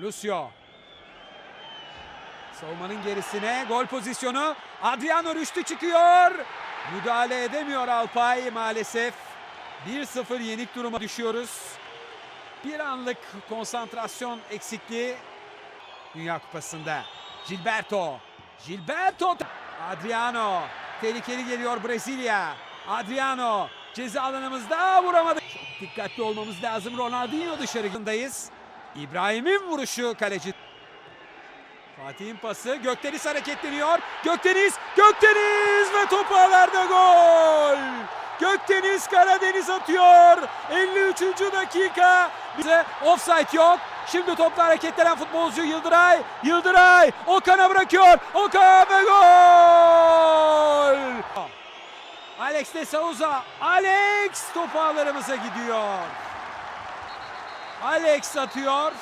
Lucio. Savunmanın gerisine gol pozisyonu. Adriano Rüştü çıkıyor. Müdahale edemiyor Alpay maalesef. 1-0 yenik duruma düşüyoruz. Bir anlık konsantrasyon eksikliği Dünya Kupası'nda. Gilberto. Gilberto. Adriano. Tehlikeli geliyor Brezilya. Adriano. Ceza alanımızda vuramadı. Çok dikkatli olmamız lazım. Ronaldinho dışarıdayız. İbrahim'in vuruşu kaleci. Fatih'in pası. Gökdeniz hareketleniyor. Gökdeniz. Gökdeniz ve top ağlarda gol. Gökdeniz Karadeniz atıyor. 53. dakika. Bize offside yok. Şimdi topla hareketlenen futbolcu Yıldıray. Yıldıray Okan'a bırakıyor. Okan ve gol. Alex de Souza. Alex top ağlarımıza gidiyor. Alex atıyor.